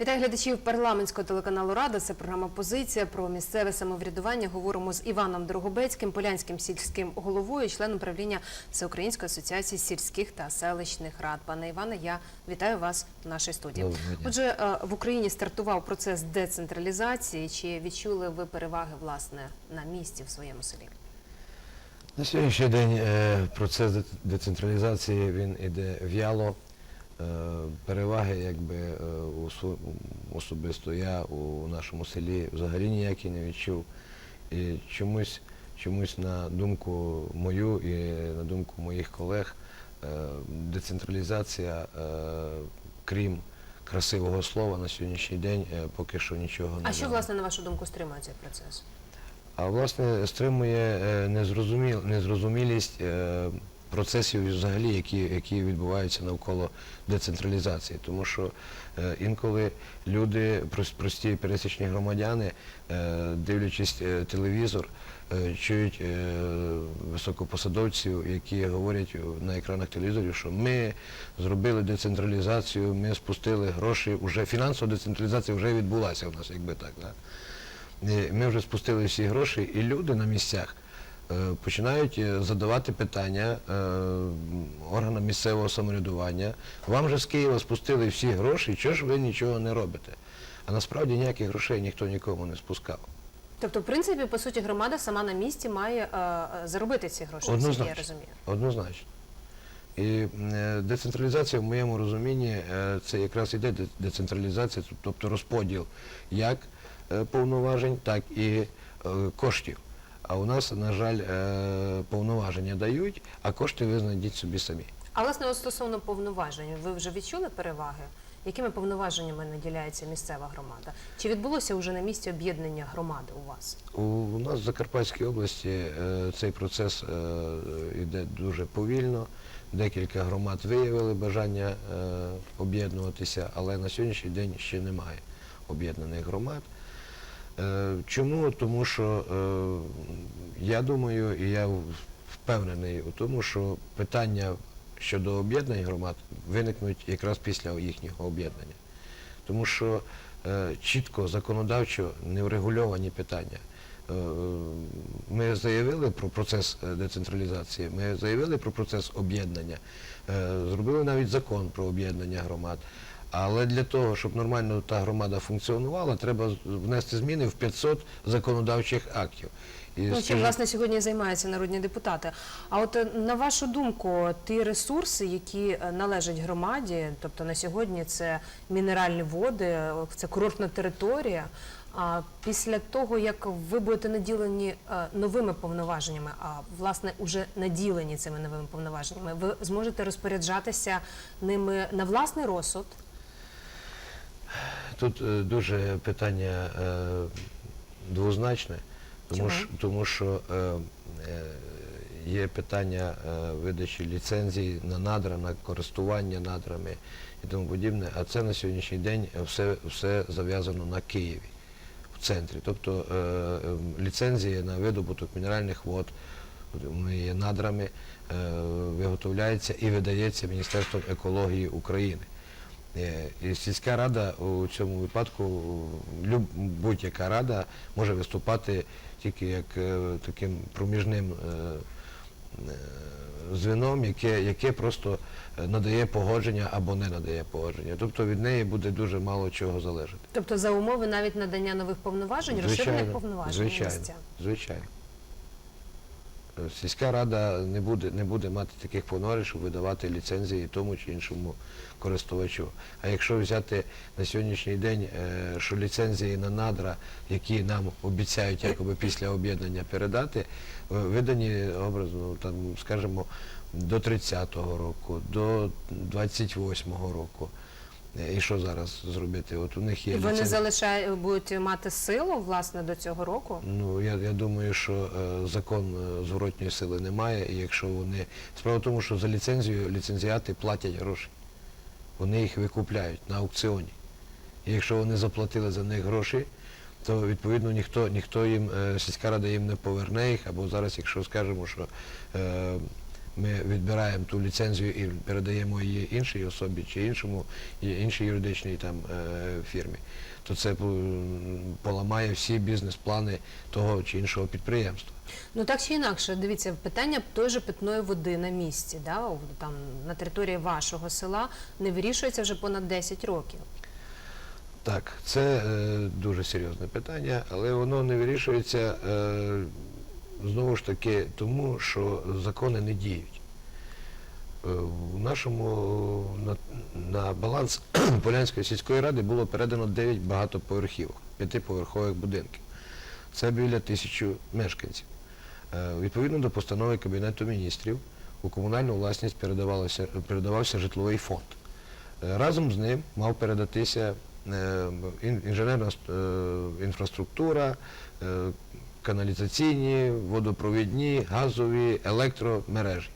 Вітаю глядачів парламентського телеканалу Рада. Це програма Позиція про місцеве самоврядування. Говоримо з Іваном Дорогобецьким, полянським сільським головою, членом правління Всеукраїнської асоціації сільських та селищних рад. Пане Іване, я вітаю вас в нашій студії. Отже, е, в Україні стартував процес децентралізації. Чи відчули ви переваги власне на місці в своєму селі? На сьогоднішній день е, процес децентралізації він іде в'яло. Е, Переваги, якби е, особисто я у нашому селі взагалі ніякі не відчув. І чомусь, чомусь на думку мою і на думку моїх колег, е, децентралізація, крім красивого слова, на сьогоднішній день поки що нічого не А що власне на вашу думку стримує цей процес? А власне стримує незрозумілість процесів взагалі, які, які відбуваються навколо децентралізації. Тому що е, інколи люди, прості пересічні громадяни, е, дивлячись е, телевізор, е, чують е, високопосадовців, які говорять на екранах телевізорів, що ми зробили децентралізацію, ми спустили гроші, вже фінансова децентралізація вже відбулася у нас, якби так. Да? Е, Ми вже спустили всі гроші, і люди на місцях починають е, задавати питання е, органам місцевого самоврядування. Вам же з Києва спустили всі гроші, чого ж ви нічого не робите? А насправді ніяких грошей ніхто нікому не спускав. Тобто, в принципі, по суті, громада сама на місці має е, е, заробити ці гроші, я розумію. Однозначно. І е, децентралізація в моєму розумінні е, це якраз іде децентралізація, тобто розподіл як е, повноважень, так і е, коштів. А у нас, на жаль, е, повноваження дають, а кошти ви знайдіть собі самі. А власне, от стосовно повноважень, ви вже відчули переваги? Якими повноваженнями наділяється місцева громада? Чи відбулося вже на місці об'єднання громади у вас? У, у нас в Закарпатській області е, цей процес йде дуже повільно. Декілька громад виявили бажання е, об'єднуватися, але на сьогоднішній день ще немає об'єднаних громад. Е, чому? Тому що е, я думаю, і я впевнений у тому, що питання щодо об'єднань громад виникнуть якраз після їхнього об'єднання. Тому що е, чітко законодавчо не врегульовані питання. Ми заявили про процес децентралізації, ми заявили про процес об'єднання, зробили навіть закон про об'єднання громад. Але для того, щоб нормально та громада функціонувала, треба внести зміни в 500 законодавчих актів. І Ну, чим власне сьогодні займаються народні депутати. А от е, на вашу думку, ті ресурси, які е, належать громаді, тобто на сьогодні це мінеральні води, це курортна територія. А після того, як ви будете наділені е, новими повноваженнями, а власне уже наділені цими новими повноваженнями, ви зможете розпоряджатися ними на власний розсуд. Тут е, дуже питання е, двозначне, тому, що, тому що е, є питання видачі ліцензій на надра, на користування надрами і тому подібне, а це на сьогоднішній день все, все зав'язано на Києві, в центрі. Тобто ліцензії на видобуток мінеральних вод, вони є надрами, виготовляється і видається Міністерством екології України. Е, І сільська рада у цьому випадку, будь-яка рада може виступати тільки як е, таким проміжним е, звіном, яке, яке просто надає погодження або не надає погодження. Тобто від неї буде дуже мало чого залежати. Тобто за умови навіть надання нових повноважень, розширених повноважень звичайно, звичайно. Сільська рада не буде, не буде мати таких повноважень, щоб видавати ліцензії тому чи іншому користувачу. А якщо взяти на сьогоднішній день, е, що ліцензії на надра, які нам обіцяють якоби після об'єднання передати, е, видані образно, там, скажімо, до 30-го року, до 28-го року. Е, І що зараз зробити? От у них є І вони ліцензії. залишають будуть мати силу власне до цього року. Ну, я, я думаю, що е, закон е, зворотньої сили немає, і якщо вони. Справа в тому, що за ліцензію ліцензіати платять гроші. Вони їх викупляють на аукціоні. І якщо вони заплатили за них гроші, то відповідно ніхто, ніхто їм, е, сільська рада їм не поверне їх, або зараз, якщо скажемо, що е, ми відбираємо ту ліцензію і передаємо її іншій особі чи іншому, іншій юридичній там, е, фірмі, то це поламає всі бізнес-плани того чи іншого підприємства. Ну так чи інакше, дивіться, питання тої же питної води на місці, да, там на території вашого села не вирішується вже понад 10 років. Так, це е, дуже серйозне питання, але воно не вирішується е, знову ж таки тому, що закони не діють. Е, в нашому на, на баланс Полянської сільської ради було передано 9 багатоповерхівок, п'ятиповерхових будинків. Це біля тисячі мешканців. Е, Відповідно до постанови Кабінету міністрів у комунальну власність передавався житловий фонд. Е, Разом з ним мав передатися інженерна інфраструктура, каналізаційні, водопровідні, газові, електромережі.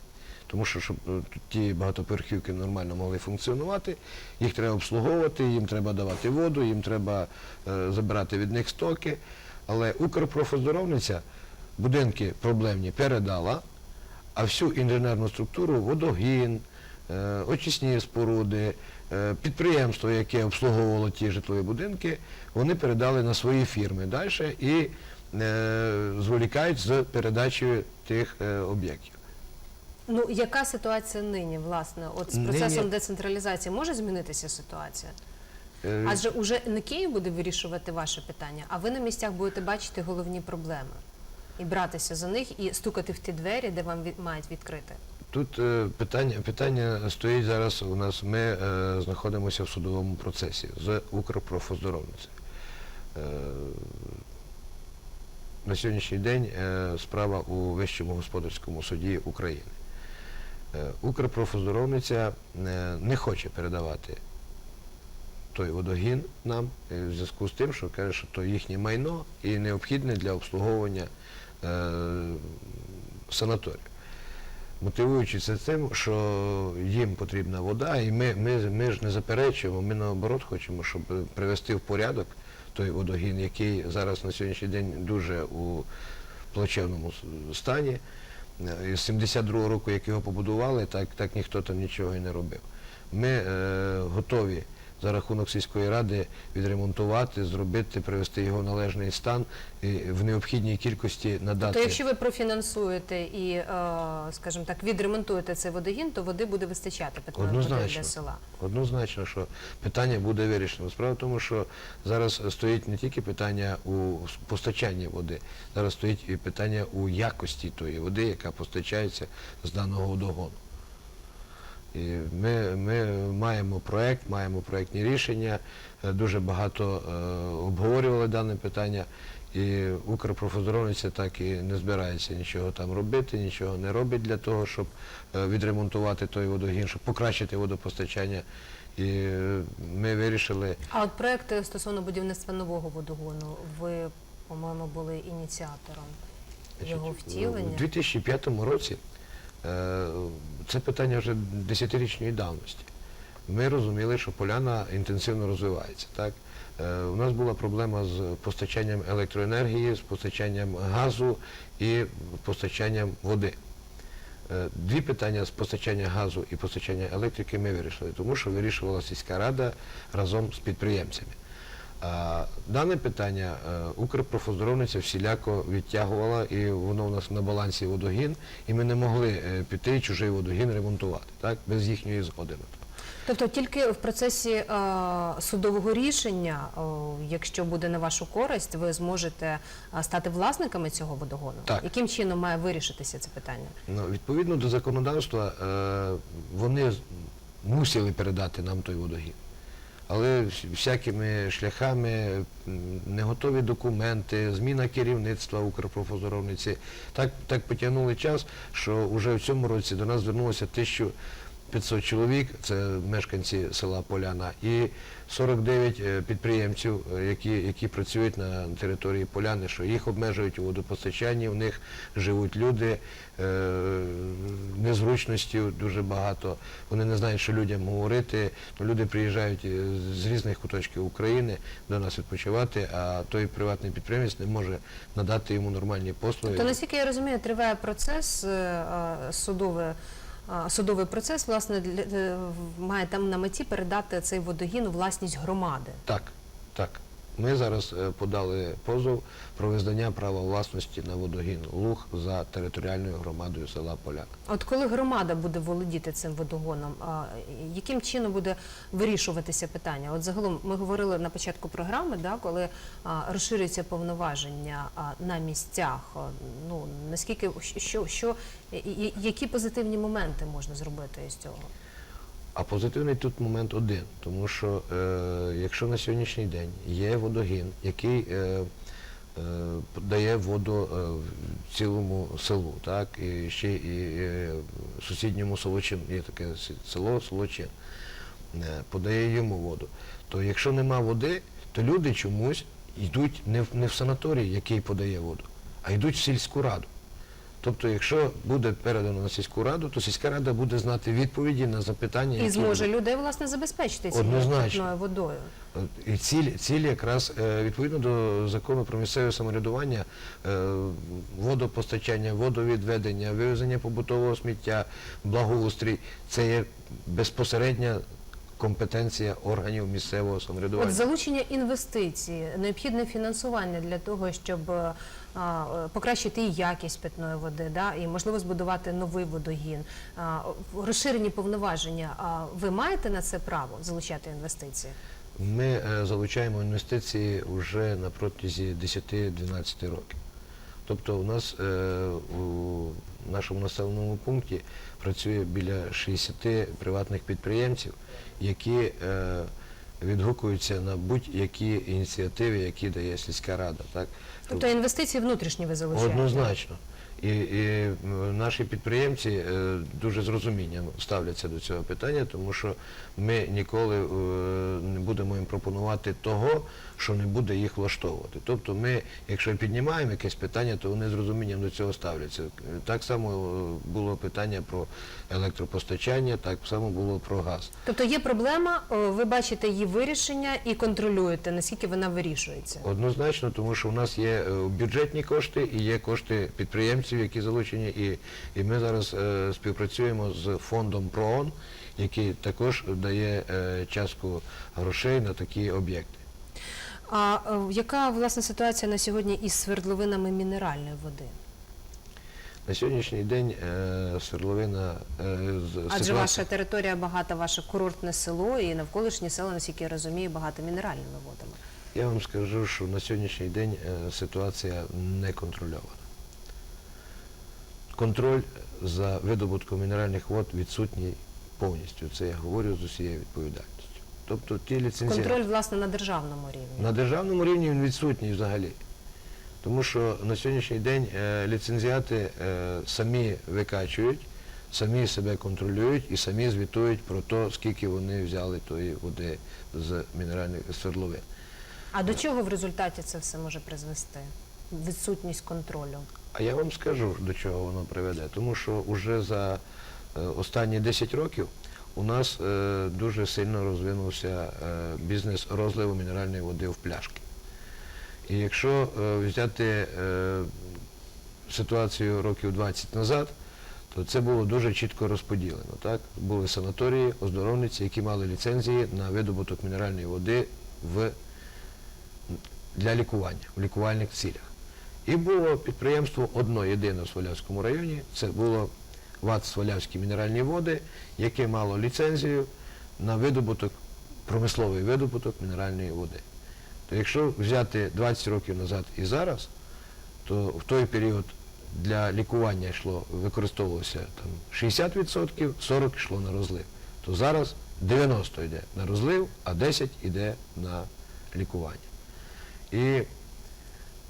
Тому що, щоб е, ті багатоповерхівки нормально могли функціонувати, їх треба обслуговувати, їм треба давати воду, їм треба е, забирати від них стоки. Але Укрпрофоздоровниця будинки проблемні передала, а всю інженерну структуру, водогін, е, очисні споруди, е, підприємство, яке обслуговувало ті житлові будинки, вони передали на свої фірми далі і зволікають з передачею тих е, об'єктів. Ну яка ситуація нині, власне, от з Нині- процесом децентралізації може змінитися ситуація? Е, Адже уже не Київ буде вирішувати ваше питання, а ви на місцях будете бачити головні проблеми і братися за них і стукати в ті двері, де вам від- мають відкрити. Тут е, питання, питання стоїть зараз у нас. Ми е, знаходимося в судовому процесі з Укрпрофоздоровницею. Е, на сьогоднішній день е, справа у Вищому господарському суді України. Е, Укрпрофоздоровниця е, не хоче передавати той водогін нам в зв'язку з тим, що каже, що то їхнє майно і необхідне для обслуговування санаторію. Мотивуючи це тим, що їм потрібна вода, і ми, ми ж не заперечуємо, ми наоборот хочемо, щоб привести в порядок той водогін, який зараз на сьогоднішній день дуже у плачевному стані. Е, З 72-го року, як його побудували, так, так ніхто там нічого і не робив. Ми е, готові за рахунок сільської ради відремонтувати, зробити, привести його в належний стан і в необхідній кількості надати. То якщо ви профінансуєте і, е, скажімо так, відремонтуєте цей водогін, то води буде вистачати Однозначно. для села. Однозначно, що питання буде вирішено. Справа в тому, що зараз стоїть не тільки питання у постачанні води, зараз стоїть і питання у якості тої води, яка постачається з даного водогону. І ми, ми маємо проєкт, маємо проєктні рішення, е, дуже багато е, обговорювали дане питання. І Укрпрофоздоровниця так і не збирається нічого там робити, нічого не робить для того, щоб е, відремонтувати той водогін, щоб покращити водопостачання. І е, ми вирішили А от проект е, стосовно будівництва нового водогону, ви, по-моєму, були ініціатором його втілення. У 2005 році це питання вже десятирічної давності. Ми розуміли, що поляна інтенсивно розвивається. Так? Е, У нас була проблема з постачанням електроенергії, з постачанням газу і постачанням води. Е, Дві питання з постачання газу і постачання електрики ми вирішили, тому що вирішувала сільська рада разом з підприємцями. А дане питання е, Укрпрофоздоровниця всіляко відтягувала, і воно у нас на балансі водогін, і ми не могли е, піти і чужий водогін ремонтувати, так, без їхньої згоди на то. Тобто тільки в процесі е, судового рішення, о, якщо буде на вашу користь, ви зможете е, стати власниками цього водогону? Так. Яким чином має вирішитися це питання? Ну, відповідно до законодавства, е, вони мусили передати нам той водогін. Але всякими шляхами, неготові документи, зміна керівництва Укрпрофоздоровниці, так, так потягнули час, що вже в цьому році до нас звернулося 1500 чоловік, це мешканці села Поляна, і 49 е, підприємців, е, які, які працюють на території Поляни, що їх обмежують у водопостачанні, в них живуть люди, е, незручності дуже багато. Вони не знають, що людям говорити. Ну, Люди приїжджають е, з різних куточків України до нас відпочивати, а той приватний підприємець не може надати йому нормальні послуги. Тобто, наскільки я розумію, триває процес е, судове судовий процес власне е, має там на меті передати цей водогін у власність громади. Так, так. Ми зараз е, подали позов про визнання права власності на водогін Луг за територіальною громадою села Поляк. От коли громада буде володіти цим водогоном, яким чином буде вирішуватися питання? От загалом ми говорили на початку програми, да, коли а, розширюються повноваження на місцях. Ну наскільки що, що які позитивні моменти можна зробити із цього? А позитивний тут момент один, тому що е, якщо на сьогоднішній день є водогін, який е, е, дає воду е, цілому селу, так, і ще і е, сусідньому Солочин, є таке село Солочин, е, подає йому воду, то якщо нема води, то люди чомусь йдуть не в, не в санаторій, який подає воду, а йдуть в сільську раду. Тобто, якщо буде передано на сільську раду, то сільська рада буде знати відповіді на запитання, І які зможе людей власне забезпечити цією водою. І ціль, ціль якраз е, відповідно до закону про місцеве самоврядування, е, водопостачання, водовідведення, вивезення побутового сміття, благоустрій це є безпосередня компетенція органів місцевого самоврядування. От залучення інвестицій, необхідне фінансування для того, щоб е, а, покращити і якість питної води, да, і можливо збудувати новий водогін, а, розширені повноваження. А ви маєте на це право залучати інвестиції? Ми е, залучаємо інвестиції вже на протязі 10-12 років. Тобто у нас е, у нашому населеному пункті працює біля 60 приватних підприємців, які е, відгукуються на будь-які ініціативи, які дає сільська рада. Так? Тобто інвестиції внутрішні ви залишаєте? Однозначно. І, і наші підприємці е, дуже з розумінням ставляться до цього питання, тому що ми ніколи е, не будемо їм пропонувати того, що не буде їх влаштовувати. Тобто ми, якщо піднімаємо якесь питання, то вони з розумінням до цього ставляться. Так само е, було питання про електропостачання, так само було про газ. Тобто є проблема, ви бачите її вирішення і контролюєте, наскільки вона вирішується. Однозначно, тому що у нас є бюджетні кошти і є кошти підприємців, які залучені, і, і ми зараз е, співпрацюємо з фондом ПРООН, який також дає е, частку грошей на такі об'єкти. А е, яка власне ситуація на сьогодні із свердловинами мінеральної води? На сьогоднішній день е, свердловина е, з Адже ситуація- ваша територія багата, ваше курортне село і навколишні села, наскільки я розумію, багато мінеральними водами. Я вам скажу, що на сьогоднішній день е, ситуація не контрольована. Контроль за видобутком мінеральних вод відсутній повністю. Це я говорю з усією відповідальністю. Тобто ті ліцензії Контроль, власне, на державному рівні. на державному рівні він відсутній взагалі. Тому що на сьогоднішній день е, ліцензіати е, самі викачують, самі себе контролюють і самі звітують про те, скільки вони взяли тої води з мінеральних свердловин. А до чого в результаті це все може призвести? Відсутність контролю. А я вам скажу, до чого воно приведе. Тому що вже за е, останні 10 років у нас е, дуже сильно розвинувся е, бізнес розливу мінеральної води в пляшки. І якщо взяти ситуацію років 20 назад, то це було дуже чітко розподілено. Так? Були санаторії, оздоровниці, які мали ліцензії на видобуток мінеральної води в, для лікування, в лікувальних цілях. І було підприємство одно єдине в Свалявському районі, це було ВАТ Свалявські мінеральні води, яке мало ліцензію на видобуток, промисловий видобуток мінеральної води. То якщо взяти 20 років назад і зараз, то в той період для лікування йшло, використовувалося там 60%, 40% йшло на розлив. То зараз 90 йде на розлив, а 10 йде на лікування. І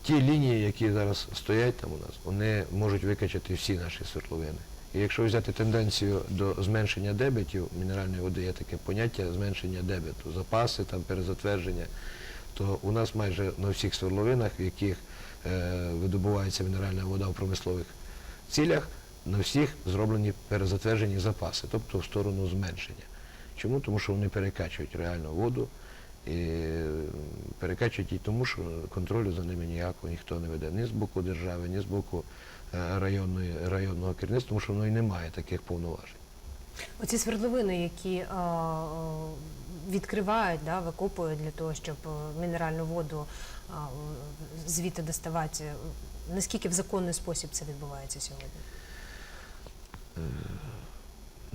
ті лінії, які зараз стоять там у нас, вони можуть викачати всі наші свердловини. І якщо взяти тенденцію до зменшення дебетів мінеральної води, є таке поняття зменшення дебету, запаси, там, перезатвердження, то у нас майже на всіх свердловинах, в яких е, видобувається мінеральна вода в промислових цілях, на всіх зроблені перезатверджені запаси, тобто в сторону зменшення. Чому? Тому що вони перекачують реально воду і перекачують її тому, що контролю за ними ніякого ніхто не веде. Ні з боку держави, ні з боку е, районної, районного керівництва, тому що воно і не має таких повноважень. Оці свердловини, які е, е, відкривають, да, викопують для того, щоб мінеральну воду е, звідти доставати. Наскільки в законний спосіб це відбувається сьогодні?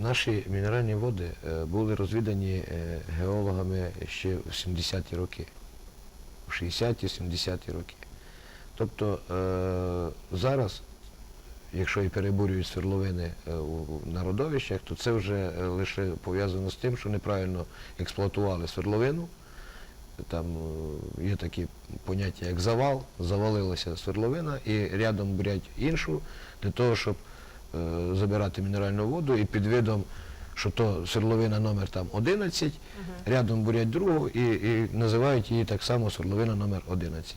Наші мінеральні води е, були розвідані е, геологами ще в 70-ті роки, в 60-ті, 70-ті роки. Тобто е, зараз, якщо і перебурюють свердловини у у то це вже лише пов'язано з тим, що неправильно експлуатували свердловину. Там є такі поняття, як завал, завалилася свердловина і рядом бурять іншу для того, щоб забирати мінеральну воду і під видом, що то свердловина номер там 11, рядом бурять другу і, і називають її так само свердловина номер 11.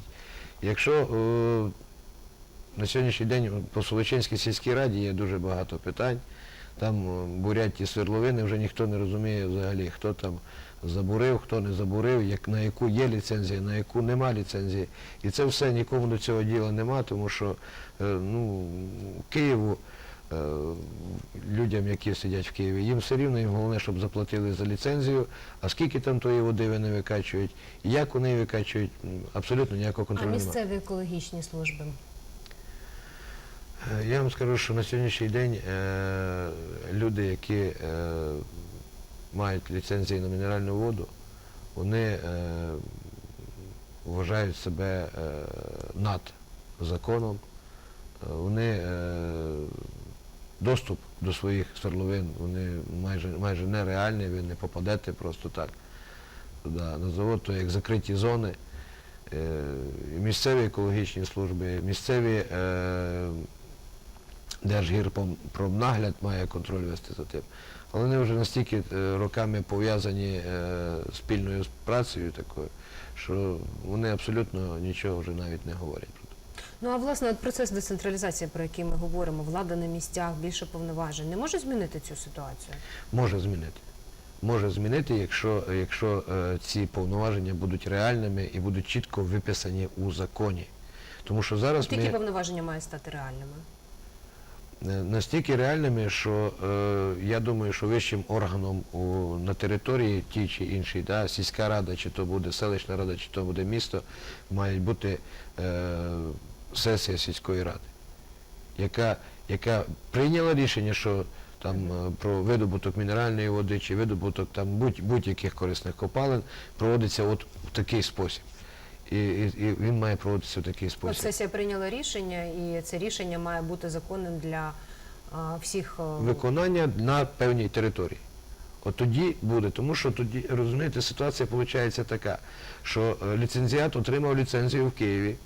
Якщо е, на сьогоднішній день по Солочинській сільській раді є дуже багато питань, там е, бурять ті свердловини, вже ніхто не розуміє взагалі, хто там забурив, хто не забурив, як, на яку є ліцензія, на яку нема ліцензії. І це все нікому до цього діла нема, тому що е, ну, Києву, е, людям, які сидять в Києві, їм все рівно, їм головне, щоб заплатили за ліцензію, а скільки там тої води вони викачують, як вони викачують, абсолютно ніякого контролю немає. місцеві екологічні служби? Е, Я вам скажу, що на сьогоднішній день е, люди, які е, мають ліцензії на мінеральну воду, вони е, вважають себе е, над законом. Е, Вони е, доступ до своїх свердловин, вони майже, майже нереальні, ви не попадете просто так туди на завод, то як закриті зони. Е, Місцеві екологічні служби, місцеві е, Держгірпромнагляд має контроль вести за тим. Але вони вже настільки е, роками пов'язані е, спільною працею такою, що вони абсолютно нічого вже навіть не говорять. Ну а власне от процес децентралізації, про який ми говоримо, влада на місцях, більше повноважень, не може змінити цю ситуацію? Може змінити. Може змінити, якщо, якщо е, ці повноваження будуть реальними і будуть чітко виписані у законі. Тому що зараз Які ми... повноваження мають стати реальними? Е, настільки реальними, що е, я думаю, що вищим органом у, на території тій чи іншій, да, сільська рада, чи то буде селищна рада, чи то буде місто, має бути е, сесія сільської ради, яка, яка прийняла рішення, що там е, про видобуток мінеральної води чи видобуток там будь, будь-яких корисних копалин проводиться от в такий спосіб. І, і, і він має проводитися в такий От спосіб. сесія прийняла рішення, і це рішення має бути законним для а, всіх. виконання на певній території. От тоді буде, тому що тоді, розумієте, ситуація виходить така, що е, ліцензіат отримав ліцензію в Києві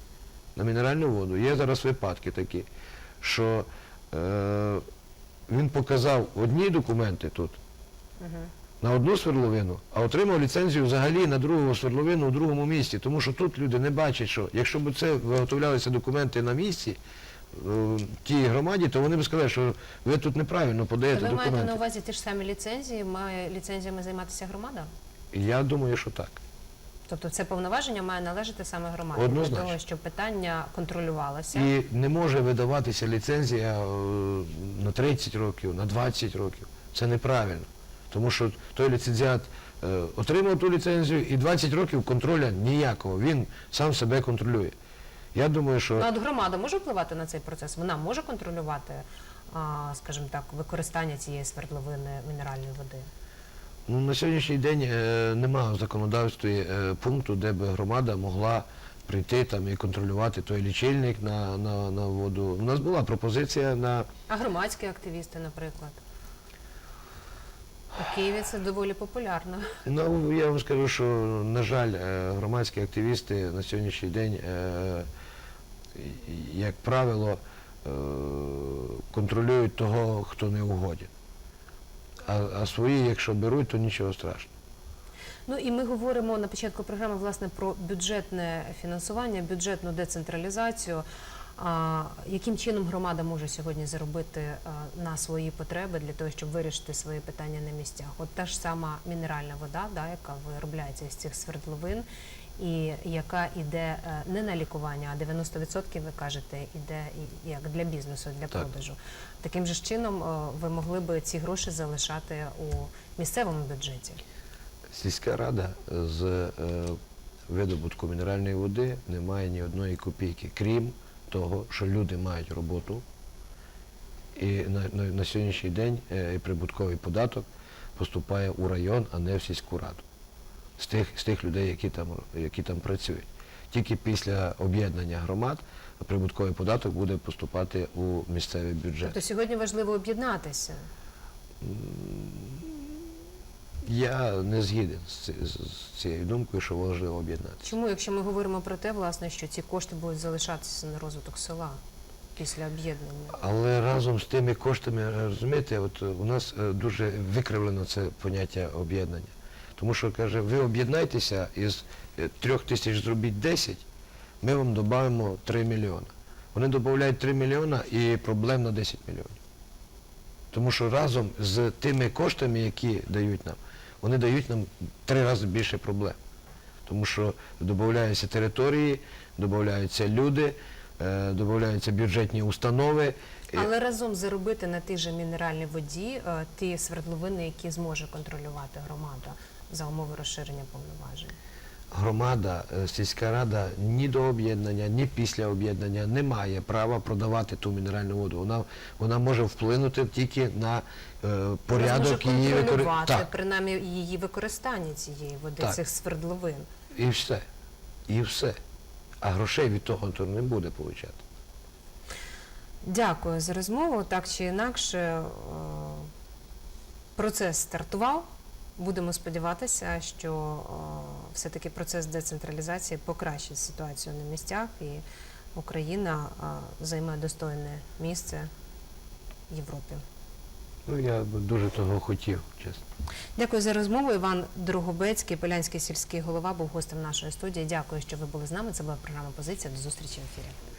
на мінеральну воду. Є зараз випадки такі, що е, він показав одні документи тут Мгм. на одну свердловину, а отримав ліцензію взагалі на другу свердловину у другому місті. Тому що тут люди не бачать, що якщо б це виготовлялися документи на місці, е, тій громаді, то вони б сказали, що ви тут неправильно подаєте Ви маєте на увазі ті ж самі ліцензії, має ліцензіями займатися громада? Я думаю, що так. Тобто це повноваження має належати саме громаді для того, щоб питання контролювалося. І не може видаватися ліцензія е, на 30 років, на 20 років. Це неправильно. Тому що той ліцензіат е, отримав ту ліцензію і 20 років контроля ніякого. Він сам себе контролює. Я думаю, що Ну, от громада може впливати на цей процес? Вона може контролювати, скажімо так, використання цієї свердловини мінеральної води? Ну, на сьогоднішній день е, немає в законодавстві е, пункту, де б громада могла прийти там і контролювати той лічильник на, на, на воду. У нас була пропозиція на А громадські активісти, наприклад? У Києві це доволі популярно. Ну, я вам скажу, що, на жаль, е, громадські активісти на сьогоднішній день, е, як правило, е, контролюють того, хто не угоден. А, а свої, якщо беруть, то нічого страшного. Ну і ми говоримо на початку програми власне про бюджетне фінансування, бюджетну децентралізацію. А, яким чином громада може сьогодні заробити а, на свої потреби для того, щоб вирішити свої питання на місцях? От та ж сама мінеральна вода, да, яка виробляється із цих свердловин, і яка йде е, не на лікування, а 90% ви кажете, іде і- як для бізнесу, для Так. продажу. Таким же чином е, ви могли би ці гроші залишати у місцевому бюджеті. Сільська рада з е, видобутку мінеральної води не має ні одної копійки, крім того, що люди мають роботу. І на, на, на сьогоднішній день е, прибутковий податок поступає у район, а не в сільську раду. З тих, з тих людей, які там, які там працюють. Тільки після об'єднання громад прибутковий податок буде поступати у місцевий бюджет. Тобто сьогодні важливо об'єднатися. Я не згіден з, цією думкою, що важливо об'єднатися. Чому, якщо ми говоримо про те, власне, що ці кошти будуть залишатися на розвиток села після об'єднання? Але разом з тими коштами, розумієте, от у нас е, дуже викривлено це поняття об'єднання. Тому що каже, ви об'єднайтеся із е, трьох тисяч зробіть 10, ми вам додамо 3 мільйони. Вони додають 3 мільйона і проблем на 10 мільйонів. Тому що разом з тими коштами, які дають нам, вони дають нам три рази більше проблем. Тому що додаються території, додаються люди, е, додаються бюджетні установи. Але разом заробити на тій же мінеральній воді е, ті свердловини, які зможе контролювати громада за умови розширення повноважень. Громада, е, сільська рада ні до об'єднання, ні після об'єднання не має права продавати ту мінеральну воду. Вона, вона може вплинути тільки на е, порядок її використання. Принаймні її використання цієї води, Так. цих свердловин. і все. І все. А грошей від того то не буде получати. Дякую за розмову. Так чи інакше, е, процес стартував. Будемо сподіватися, що все-таки процес децентралізації покращить ситуацію на місцях і Україна займе достойне місце в Європі. Ну, я б дуже того хотів, чесно. Дякую за розмову. Іван Дрогобецький, Полянський сільський голова, був гостем нашої студії. Дякую, що ви були з нами. Це була програма Позиція. До зустрічі в ефірі.